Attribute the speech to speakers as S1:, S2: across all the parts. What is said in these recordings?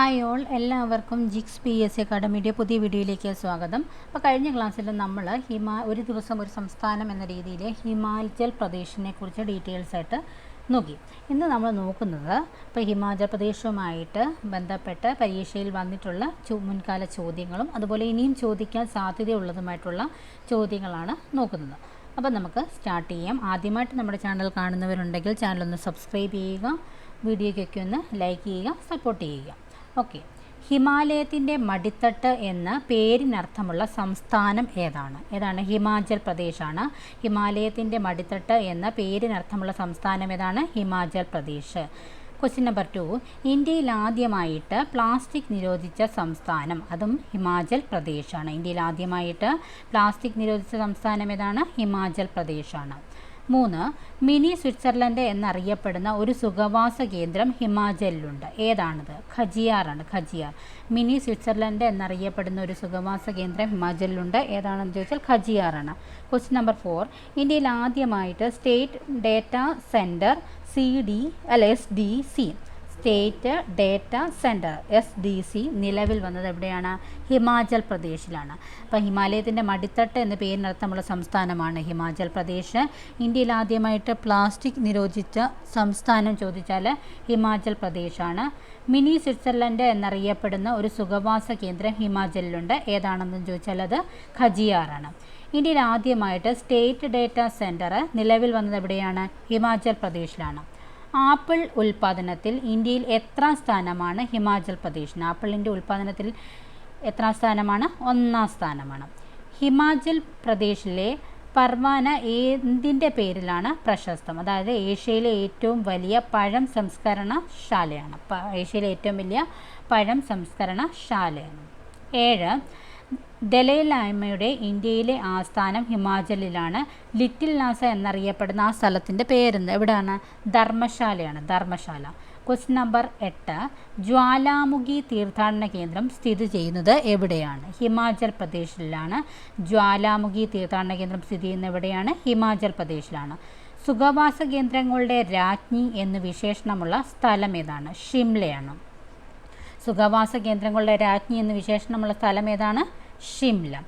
S1: Hi all എല്ലാവർക്കും ജിക്സ് P S C അക്കാഡമിയുടെ പുതിയ വീഡിയോയിലേക്ക് സ്വാഗതം. അപ്പോൾ കഴിഞ്ഞ ക്ലാസ്സിൽ നമ്മൾ ഹിമാ ഒരു ദിവസം ഒരു സംസ്ഥാനം എന്ന രീതിയിൽ ഹിമാചൽ പ്രദേശിനെ കുറിച്ച് ഡീറ്റെയിൽസ് ആയിട്ട് നോക്കി. ഇന്ന് നമ്മൾ നോക്കുന്നത് ഇപ്പോൾ ഹിമാചൽ പ്രദേശവുമായിട്ട് ബന്ധപ്പെട്ട് പരീക്ഷയിൽ വന്നിട്ടുള്ള മുൻകാല ചോദ്യങ്ങളും അതുപോലെ ഇനിയും ചോദിക്കാൻ സാധ്യതയുള്ളതുമായിട്ടുള്ള ചോദ്യങ്ങളാണ് നോക്കുന്നത്. അപ്പോൾ നമുക്ക് സ്റ്റാർട്ട് ചെയ്യാം. ആദ്യമായിട്ട് നമ്മുടെ ചാനൽ കാണുന്നവരുണ്ടെങ്കിൽ ചാനൽ ഒന്ന് സബ്സ്ക്രൈബ് ചെയ്യുക വീഡിയോയ്ക്കൊക്കെ ഒന്ന് ലൈക്ക് ചെയ്യുക സപ്പോർട്ട് ചെയ്യുക. ഓക്കെ. ഹിമാലയത്തിന്റെ മടിത്തട്ട് എന്ന പേരിനർത്ഥമുള്ള സംസ്ഥാനം ഏതാണ്? ഏതാണ്? ഹിമാചൽ പ്രദേശാണ്. ഹിമാലയത്തിന്റെ മടിത്തട്ട് എന്ന പേരിനർത്ഥമുള്ള സംസ്ഥാനം ഏതാണ്? Himachal Pradesh. Question number two ഇന്ത്യയിൽ ആദ്യമായിട്ട് പ്ലാസ്റ്റിക് നിരോധിച്ച സംസ്ഥാനം അതും ഹിമാചൽ പ്രദേശാണ്. ഇന്ത്യയിൽ ആദ്യമായിട്ട് പ്ലാസ്റ്റിക് നിരോധിച്ച സംസ്ഥാനം ഏതാണ്? ഹിമാചൽ പ്രദേശാണ്. മൂന്ന് മിനി സ്വിറ്റ്സർലൻഡ് എന്നറിയപ്പെടുന്ന ഒരു സുഖവാസ കേന്ദ്രം ഹിമാചലിലുണ്ട്. ഏതാണത്? ഖജിയാറാണ്. ഖജിയാർ. മിനി സ്വിറ്റ്സർലൻഡ് എന്നറിയപ്പെടുന്ന ഒരു സുഖവാസ കേന്ദ്രം ഹിമാചലിലുണ്ട്. ഏതാണെന്ന് ചോദിച്ചാൽ ഖജിയാറാണ്. ക്വസ്റ്റ്യൻ നമ്പർ ഫോർ ഇന്ത്യയിൽ ആദ്യമായിട്ട് state data centre C D അല്ല S D C state data centre S D C നിലവിൽ വന്നത് എവിടെയാണ്? ഹിമാചൽ പ്രദേശിലാണ്. അപ്പോൾ ഹിമാലയത്തിന്റെ മടിത്തട്ട് എന്ന പേരിനർത്ഥമുള്ള സംസ്ഥാനമാണ് ഹിമാചൽ പ്രദേശ്. ഇന്ത്യയിൽ ആദ്യമായിട്ട് പ്ലാസ്റ്റിക് നിരോധിച്ച സംസ്ഥാനം ചോദിച്ചാൽ ഹിമാചൽ പ്രദേശാണ്. മിനി സ്വിറ്റ്സർലൻഡ് എന്നറിയപ്പെടുന്ന ഒരു സുഖവാസ കേന്ദ്രം ഹിമാചലിലുണ്ട്. ഏതാണെന്ന് ചോദിച്ചാൽ അത് ഖജിയാറാണ്. ഇന്ത്യയിൽ ആദ്യമായിട്ട് സ്റ്റേറ്റ് ഡേറ്റ സെന്റർ നിലവിൽ വന്നത് എവിടെയാണ്? ഹിമാചൽ പ്രദേശിലാണ്. ആപ്പിൾ ഉൽപ്പാദനത്തിൽ ഇന്ത്യയിൽ എത്രാം സ്ഥാനമാണ് ഹിമാചൽ പ്രദേശിന് ആപ്പിളിന്റെ ഉൽപ്പാദനത്തിൽ എത്രാം സ്ഥാനമാണ്? ഒന്നാം സ്ഥാനമാണ്. ഹിമാചൽ പ്രദേശിലെ പർവാന എന്തിന്റെ പേരിലാണ് പ്രശസ്തം? അതായത് ഏഷ്യയിലെ ഏറ്റവും വലിയ പഴം സംസ്കരണശാലയാണ് ശാലയാണ്. ഏഷ്യയിലെ ഏറ്റവും വലിയ പഴം സംസ്കരണശാലയാണ് ഏഴ് ദലൈലാമയുടെ ഇന്ത്യയിലെ ആസ്ഥാനം ഹിമാചലിലാണ്. ലിറ്റിൽ നാസ എന്നറിയപ്പെടുന്ന ആ സ്ഥലത്തിന്റെ പേരെന്ത്? എവിടെയാണ്? ധർമ്മശാലയാണ് ധർമ്മശാല. ക്വസ്റ്റ്യൻ നമ്പർ എട്ട്. ജ്വാലാമുഖി തീർത്ഥാടന കേന്ദ്രം സ്ഥിതി ചെയ്യുന്നത് എവിടെയാണ്? ഹിമാചൽ പ്രദേശിലാണ്. ജ്വാലാമുഖി തീർത്ഥാടന കേന്ദ്രം സ്ഥിതി ചെയ്യുന്നത് എവിടെയാണ്? ഹിമാചൽ പ്രദേശിലാണ്. സുഖവാസ കേന്ദ്രങ്ങളുടെ രാജ്ഞി എന്ന് വിശേഷണമുള്ള സ്ഥലം ഏതാണ്? ഷിംലയാണ്. സുഖവാസ കേന്ദ്രങ്ങളുടെ രാജ്ഞി എന്ന് വിശേഷണമുള്ള സ്ഥലം ഏതാണ്? ഷിംല.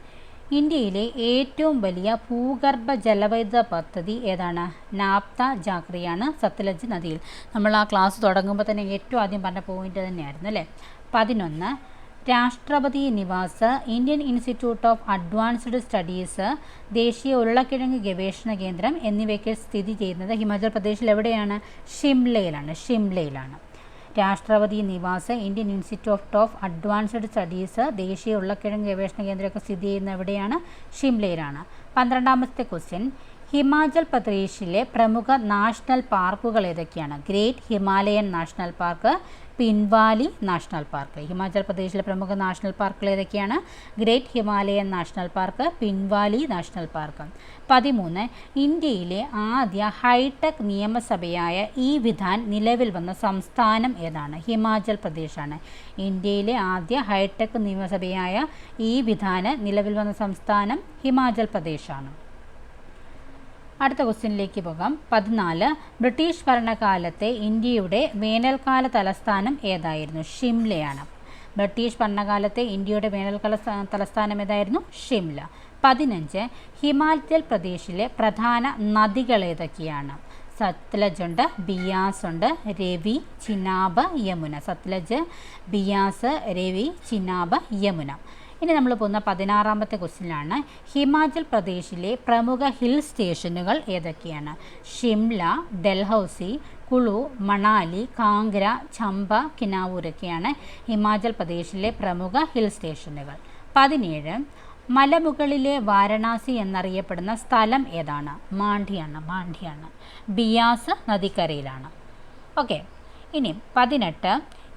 S1: ഇന്ത്യയിലെ ഏറ്റവും വലിയ ഭൂഗർഭ ജലവൈദ്യുത പദ്ധതി ഏതാണ്? നാപ്ത ജാക്രിയാണ് സത്ലജ് നദിയിൽ. നമ്മൾ ആ ക്ലാസ് തുടങ്ങുമ്പോൾ തന്നെ ഏറ്റവും ആദ്യം പറഞ്ഞ പോയിന്റ് തന്നെയായിരുന്നു അല്ലേ? പതിനൊന്ന് Rashtrapati Niwas Indian Institute of Advanced Studies ദേശീയ ഉരുളക്കിഴങ്ങ് ഗവേഷണ കേന്ദ്രം എന്നിവയ്ക്ക് സ്ഥിതി ചെയ്യുന്നത് ഹിമാചൽ പ്രദേശിൽ എവിടെയാണ്? ഷിംലയിലാണ്. ഷിംലയിലാണ്. Rashtrapati Niwas Indian Institute of Advanced Studies ദേശീയ ഉരുളക്കിഴങ്ങ് ഗവേഷണ കേന്ദ്രമൊക്കെ സ്ഥിതി ചെയ്യുന്ന എവിടെയാണ്? ഷിംലയിലാണ്. പന്ത്രണ്ടാമത്തെ ക്വസ്റ്റ്യൻ ഹിമാചൽ പ്രദേശിലെ പ്രമുഖ നാഷണൽ പാർക്കുകൾ ഏതൊക്കെയാണ്? Great Himalayan National Park Pin Valley national park. Himachal പ്രദേശിലെ പ്രമുഖ നാഷണൽ പാർക്കുകൾ ഏതൊക്കെയാണ്? Great Himalayan National Park Pin Valley national park. പതിമൂന്ന് ഇന്ത്യയിലെ ആദ്യ ഹൈടെക് നിയമസഭയായ ഈ വിധാൻ നിലവിൽ വന്ന സംസ്ഥാനം ഏതാണ്? ഹിമാചൽ പ്രദേശാണ്. ഇന്ത്യയിലെ ആദ്യ ഹൈടെക് നിയമസഭയായ ഈ വിധാന് നിലവിൽ വന്ന സംസ്ഥാനം ഹിമാചൽ പ്രദേശാണ്. അടുത്ത ക്വസ്റ്റ്യനിലേക്ക് പോകാം. പതിനാല് ബ്രിട്ടീഷ് ഭരണകാലത്തെ ഇന്ത്യയുടെ വേനൽക്കാല തലസ്ഥാനം ഏതായിരുന്നു? ഷിംലയാണ്. ബ്രിട്ടീഷ് ഭരണകാലത്തെ ഇന്ത്യയുടെ വേനൽക്കാല തലസ്ഥാനം ഏതായിരുന്നു? ഷിംല. പതിനഞ്ച് ഹിമാചൽ പ്രദേശിലെ പ്രധാന നദികൾ ഏതൊക്കെയാണ്? സത്ലജ് ഉണ്ട് ബിയാസ് ഉണ്ട് രവി ചിനാബ് യമുന. സത്ലജ് ബിയാസ് രവി ചിനാബ് യമുന. ഇനി നമ്മൾ പോകുന്ന പതിനാറാമത്തെ ക്വസ്റ്റ്യനാണ് ഹിമാചൽ പ്രദേശിലെ പ്രമുഖ ഹിൽ സ്റ്റേഷനുകൾ ഏതൊക്കെയാണ്? ഷിംല ഡൽഹൌസി കുളു മണാലി കാംഗ്ര ചമ്പ കിനാവൂരൊക്കെയാണ് ഹിമാചൽ പ്രദേശിലെ പ്രമുഖ ഹിൽ സ്റ്റേഷനുകൾ. പതിനേഴ് മലമുകളിലെ വാരണാസി എന്നറിയപ്പെടുന്ന സ്ഥലം ഏതാണ്? മാണ്ഡിയാണ് മാണ്ഡിയാണ് ബിയാസ് നദിക്കരയിലാണ്. ഓക്കെ ഇനി പതിനെട്ട്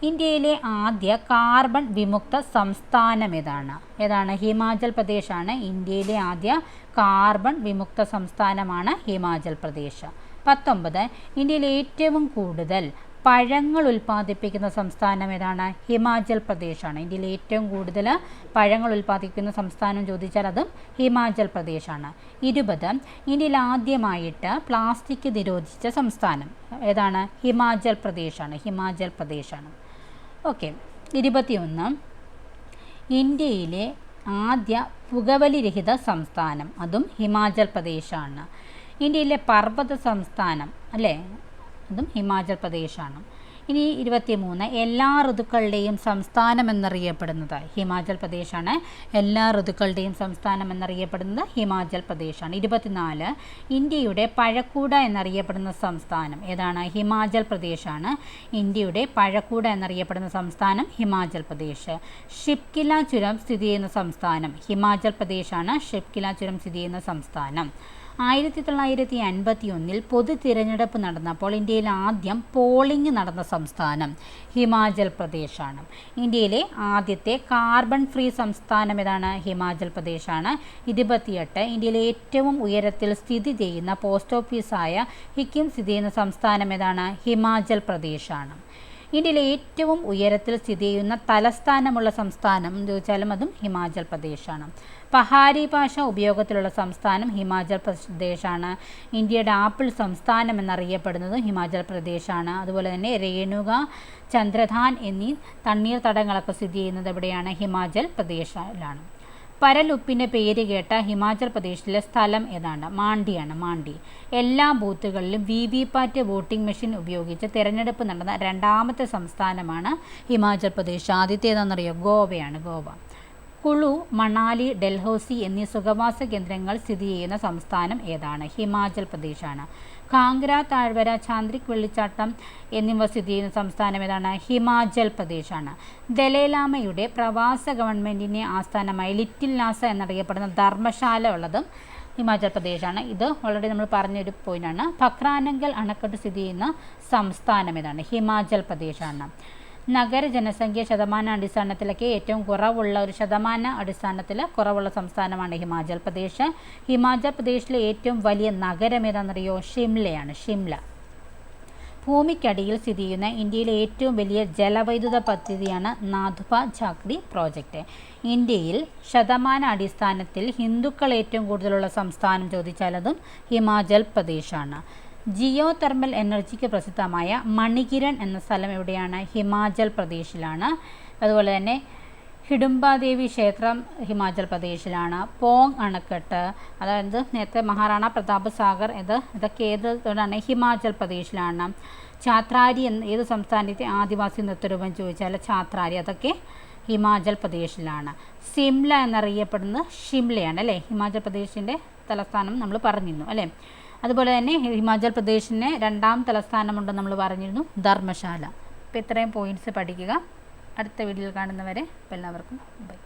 S1: ഇന്ത്യയിലെ ആദ്യ കാർബൺ വിമുക്ത സംസ്ഥാനം ഏതാണ്? ഏതാണ്? ഹിമാചൽ പ്രദേശാണ്. ഇന്ത്യയിലെ ആദ്യ കാർബൺ വിമുക്ത സംസ്ഥാനമാണ് ഹിമാചൽ പ്രദേശ്. പത്തൊമ്പത് ഇന്ത്യയിൽ ഏറ്റവും കൂടുതൽ പഴങ്ങൾ ഉൽപ്പാദിപ്പിക്കുന്ന സംസ്ഥാനം ഏതാണ്? ഹിമാചൽ പ്രദേശാണ്. ഇന്ത്യയിൽ ഏറ്റവും കൂടുതൽ പഴങ്ങൾ ഉൽപ്പാദിപ്പിക്കുന്ന സംസ്ഥാനം ചോദിച്ചാൽ അതും ഹിമാചൽ പ്രദേശാണ്. ഇരുപത് ഇന്ത്യയിൽ ആദ്യമായിട്ട് പ്ലാസ്റ്റിക് നിരോധിച്ച സംസ്ഥാനം ഏതാണ്? ഹിമാചൽ പ്രദേശാണ്. ഹിമാചൽ പ്രദേശാണ്. ഓക്കെ. ഇരുപത്തിയൊന്ന്. ഇന്ത്യയിലെ ആദ്യ പുകവലിരഹിത സംസ്ഥാനം അതും ഹിമാചൽ പ്രദേശാണ്. ഇന്ത്യയിലെ പർവത സംസ്ഥാനം അല്ലേ? അതും ഹിമാചൽ പ്രദേശാണ്. ഇനി ഇരുപത്തിമൂന്ന് എല്ലാ ഋതുക്കളുടെയും സംസ്ഥാനം എന്നറിയപ്പെടുന്നത് ഹിമാചൽ പ്രദേശാണ് എല്ലാ ഋതുക്കളുടെയും സംസ്ഥാനം എന്നറിയപ്പെടുന്നത് ഹിമാചൽ പ്രദേശാണ്. ഇരുപത്തിനാല് ഇന്ത്യയുടെ പഴക്കൂട എന്നറിയപ്പെടുന്ന സംസ്ഥാനം ഏതാണ്? ഹിമാചൽ പ്രദേശാണ്. ഇന്ത്യയുടെ പഴക്കൂട എന്നറിയപ്പെടുന്ന സംസ്ഥാനം ഹിമാചൽ പ്രദേശ്. ഷിപ്കില ചുരം സ്ഥിതി ചെയ്യുന്ന സംസ്ഥാനം ഹിമാചൽ പ്രദേശാണ്. ഷിപ്കില ചുരം സ്ഥിതി ചെയ്യുന്ന സംസ്ഥാനം. ആയിരത്തി തൊള്ളായിരത്തി അൻപത്തി ഒന്നിൽ പൊതു തിരഞ്ഞെടുപ്പ് നടന്നപ്പോൾ ഇന്ത്യയിൽ ആദ്യം പോളിംഗ് നടന്ന സംസ്ഥാനം ഹിമാചൽ പ്രദേശാണ്. ഇന്ത്യയിലെ ആദ്യത്തെ കാർബൺ ഫ്രീ സംസ്ഥാനം ഏതാണ്? ഹിമാചൽ പ്രദേശാണ്. ഇരുപത്തിയെട്ട് ഇന്ത്യയിലെ ഏറ്റവും ഉയരത്തിൽ സ്ഥിതി ചെയ്യുന്ന പോസ്റ്റ് ഓഫീസായ ഹിക്കിം സ്ഥിതി ചെയ്യുന്ന സംസ്ഥാനം ഏതാണ്? ഹിമാചൽ പ്രദേശാണ്. ഇന്ത്യയിലെ ഏറ്റവും ഉയരത്തിൽ സ്ഥിതി ചെയ്യുന്ന തലസ്ഥാനമുള്ള സംസ്ഥാനം എന്ന് ചോദിച്ചാലും അതും ഹിമാചൽ പ്രദേശാണ്. പഹാരി ഭാഷ ഉപയോഗത്തിലുള്ള സംസ്ഥാനം ഹിമാചൽ പ്രദേശാണ്. ഇന്ത്യയുടെ ആപ്പിൾ സംസ്ഥാനം എന്നറിയപ്പെടുന്നത് ഹിമാചൽ പ്രദേശാണ്. അതുപോലെ തന്നെ രേണുക ചന്ദ്രധാൻ എന്നീ തണ്ണീർത്തടങ്ങളൊക്കെ സ്ഥിതി ചെയ്യുന്നത് എവിടെയാണ്? ഹിമാചൽ പ്രദേശിലാണ്. പരലുപ്പിന്റെ പേര് കേട്ട ഹിമാചൽ പ്രദേശിലെ സ്ഥലം ഏതാണ്? മാണ്ടിയാണ് മാണ്ടി എല്ലാ ബൂത്തുകളിലും V V PAT voting machine ഉപയോഗിച്ച് തിരഞ്ഞെടുപ്പ് നടന്ന രണ്ടാമത്തെ സംസ്ഥാനമാണ് ഹിമാചൽ പ്രദേശ്. ആദ്യത്തേതാണെന്നറിയോ? ഗോവയാണ് ഗോവ. കുളു മണാലി ഡൽഹൌസി എന്നീ സുഖവാസ കേന്ദ്രങ്ങൾ സ്ഥിതി ചെയ്യുന്ന സംസ്ഥാനം ഏതാണ്? ഹിമാചൽ പ്രദേശാണ്. കാംഗ്ര താഴ്വര ചാന്ദ്രിക് വെള്ളിച്ചാട്ടം എന്നിവ സ്ഥിതി ചെയ്യുന്ന സംസ്ഥാനം ഏതാണ്? ഹിമാചൽ പ്രദേശാണ്. ദലൈലാമയുടെ പ്രവാസ ഗവൺമെന്റിന്റെ ആസ്ഥാനമായി ലിറ്റിൽ നാസ എന്നറിയപ്പെടുന്ന ധർമ്മശാല ഉള്ളതും ഹിമാചൽ പ്രദേശാണ്. ഇത് ഓൾറെഡി നമ്മൾ പറഞ്ഞൊരു പോയിന്റാണ് ഭക്രാനങ്കൽ അണക്കെട്ട് സ്ഥിതി ചെയ്യുന്ന സംസ്ഥാനം ഏതാണ്? ഹിമാചൽ പ്രദേശാണ്. നഗര ജനസംഖ്യ ശതമാന അടിസ്ഥാനത്തിലൊക്കെ ഏറ്റവും കുറവുള്ള ഒരു ശതമാന അടിസ്ഥാനത്തിൽ കുറവുള്ള സംസ്ഥാനമാണ് ഹിമാചൽ പ്രദേശ്. ഹിമാചൽ പ്രദേശിലെ ഏറ്റവും വലിയ നഗരം ഏതാണെന്നറിയോ? ഷിംലയാണ് ഷിംല. ഭൂമിക്കടിയിൽ സ്ഥിതി ചെയ്യുന്ന ഇന്ത്യയിലെ ഏറ്റവും വലിയ ജലവൈദ്യുത പദ്ധതിയാണ് നാഥുപ ഝാക്രി പ്രോജക്റ്റ് ഇന്ത്യയിൽ ശതമാന അടിസ്ഥാനത്തിൽ ഹിന്ദുക്കൾ ഏറ്റവും കൂടുതലുള്ള സംസ്ഥാനം ചോദിച്ചാൽ അതും ഹിമാചൽ പ്രദേശാണ്. ജിയോ തെർമൽ എനർജിക്ക് പ്രസിദ്ധമായ മണികിരൺ എന്ന സ്ഥലം എവിടെയാണ്? ഹിമാചൽ പ്രദേശിലാണ്. അതുപോലെ തന്നെ ഹിഡുംബാദേവി ക്ഷേത്രം ഹിമാചൽ പ്രദേശിലാണ്. പോങ് അണക്കെട്ട് അതായത് നേരത്തെ മഹാറാണ പ്രതാപ് സാഗർ ഇത് ഇതൊക്കെ ഏത് ഇതാണ് ഹിമാചൽ പ്രദേശിലാണ്. ചാത്രാരി എന്ന് ഏത് സംസ്ഥാനത്തെ ആദിവാസി നൃത്തരൂപം ചോദിച്ചാൽ ചാത്രാരി അതൊക്കെ ഹിമാചൽ പ്രദേശിലാണ്. സിംല എന്നറിയപ്പെടുന്നത് ഷിംലയാണ് അല്ലേ? ഹിമാചൽ പ്രദേശിന്റെ തലസ്ഥാനം നമ്മൾ പറഞ്ഞിരുന്നു അല്ലേ? അതുപോലെ തന്നെ ഹിമാചൽ പ്രദേശിന് രണ്ടാം തലസ്ഥാനമുണ്ടെന്ന് നമ്മൾ പറഞ്ഞിരുന്നു ധർമ്മശാല. അപ്പോൾ ഇത്രയും പോയിന്റ്സ് പഠിക്കുക. അടുത്ത വീഡിയോയിൽ കാണുന്നവരെ എല്ലാവർക്കും ബൈ